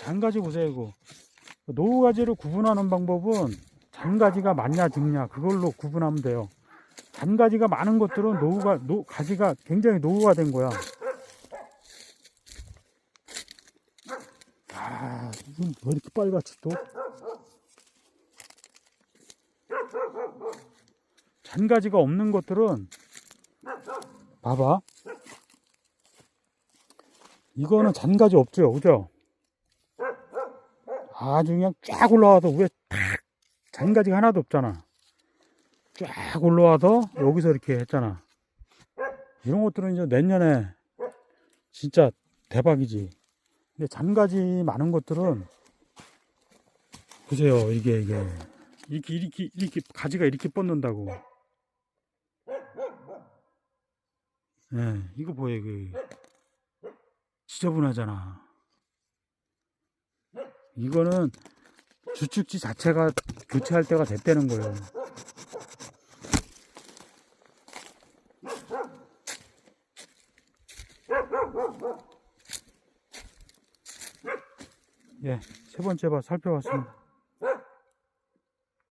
잔가지 보세요 이거. 노후가지를 구분하는 방법은 잔가지가 많냐 적냐 그걸로 구분하면 돼요. 잔가지가 많은 것들은 노후가 노, 가지가 굉장히 노후가 된 거야. 아 이건 왜 이렇게 빨갛지 또? 잔가지가 없는 것들은 봐봐. 이거는 잔가지 없죠 그죠 아주 그냥 쫙 올라와서 위에 탁 잔가지가 하나도 없잖아. 쫙 올라와서 여기서 이렇게 했잖아. 이런 것들은 이제 내년에 진짜 대박이지. 근데 잔가지 많은 것들은 보세요. 이게 이게. 이렇게 이렇게 이렇게 가지가 이렇게 뻗는다고. 예 이거 보여 그. 지저분하잖아 이거는 주축지 자체가 교체할 때가 됐다는 거예요 예, 세 번째 봐 살펴봤습니다.